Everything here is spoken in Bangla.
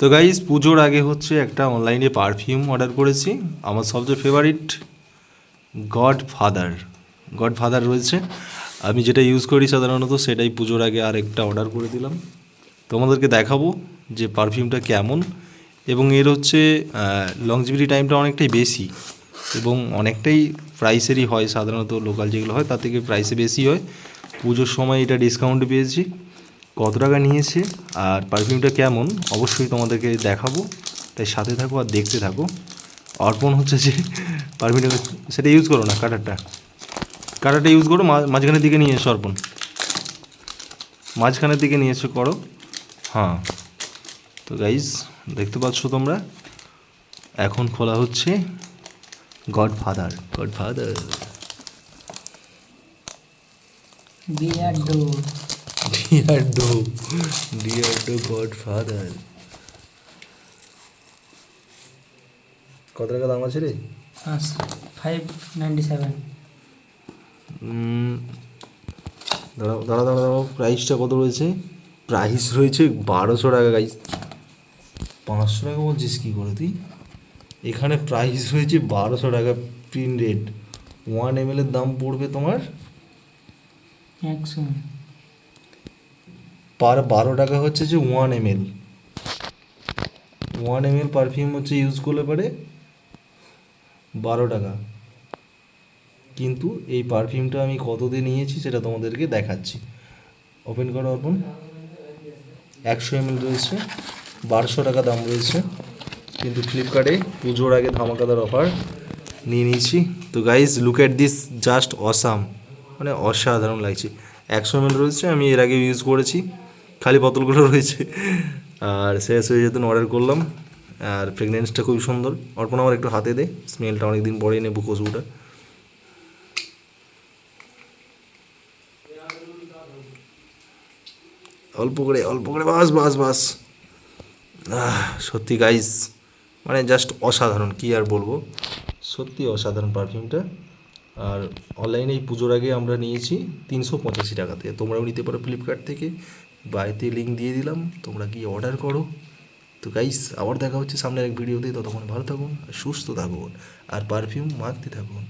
তো গাইজ পুজোর আগে হচ্ছে একটা অনলাইনে পারফিউম অর্ডার করেছি। আমার সবচেয়ে favourite Godfather Godfather রয়েছে। আমি যেটা ইউজ করি সাধারণত সেটাই পুজোর আগে আরেকটা অর্ডার করে দিলাম। তোমাদেরকে দেখাবো যে পারফিউমটা কেমন। এবং এর হচ্ছে লংজিভিটি টাইমটা অনেকটাই বেশি। এবং অনেকটাই প্রাইসেরই হয় সাধারণত লোকাল যেগুলো হয়, তার থেকে প্রাইসে বেশি হয়। পুজোর সময় এটা ডিসকাউন্ট পেয়েছি। কত টাকা নিয়েছে আর পারফিউমটা কেমন, অবশ্যই তোমাদেরকে দেখাবো। তাই সাথে থাকো আর দেখতে থাকো। অর্পণ হচ্ছে যে পারফিউমটা সেটা ইউজ করো না কাটারটা কাটারটা ইউজ করো মাঝখানের দিকে নিয়ে এসো অর্পণ। মাঝখানের দিকে নিয়ে এসো করো। হ্যাঁ। তো গাইজ দেখতে পাচ্ছ তোমরা? এখন খোলা হচ্ছে Godfather Godfather Beardo Beardo Beardo Godfather কত টাকা দাম আছে রে? ফাইভ নাইনটি সেভেন দাঁড়াও দাঁড়া দাঁড়া দাঁড়াও প্রাইসটা কত রয়েছে? প্রাইস রয়েছে বারোশো টাকা গাইস পাঁচশো টাকা বলছিস কী করে তুই? এখানে প্রাইস রয়েছে বারোশো টাকা প্রিন্ট রেট ওয়ান এম এর দাম পড়বে তোমার? একশো। পার বারো টাকা হচ্ছে যে one M L one M L perfume হচ্ছে ইউজ করলে পারে বারো টাকা। কিন্তু এই পারফিউমটা আমি কত দিয়ে নিয়েছি সেটা তোমাদেরকে দেখাচ্ছি। ওপেন করো অর্পণ একশো এম এল রয়েছে, বারোশো টাকা দাম রয়েছে। কিন্তু ফ্লিপকার্টে পুজোর আগে ধামাকাদার অফার নিয়ে নিয়েছি। তো guys look at this just awesome মানে অসাধারণ লাগছে। একশো এম রয়েছে, আমি এর আগে ইউজ করেছি। খালি বোতলগুলো রয়েছে। আর শেষ হয়ে যেতেন অর্ডার করলাম। আর ফ্রেগনেন্সটা খুবই সুন্দর। অর্পণ আমার একটু হাতে দে। স্মেলটা অনেকদিন পরে নেব খুশবুটা অল্প করে অল্প করে, বাস বাস বাস। সত্যি গাইস মানে জাস্ট অসাধারণ, কি আর বলব? সত্যি অসাধারণ পারফিউমটা আর অনলাইনে এই পুজোর আগে আমরা নিয়েছি তিনশো পঁচাশি টাকাতে। তোমরাও নিতে পারো ফ্লিপকার্ট থেকে। বাড়িতে লিঙ্ক দিয়ে দিলাম, তোমরা গিয়ে অর্ডার করো। তো গাইস আবার দেখা হচ্ছে সামনের এক ভিডিওতে ততক্ষণ ভালো থাকুন, সুস্থ থাকুন, আর পারফিউম মাখতে থাকুন।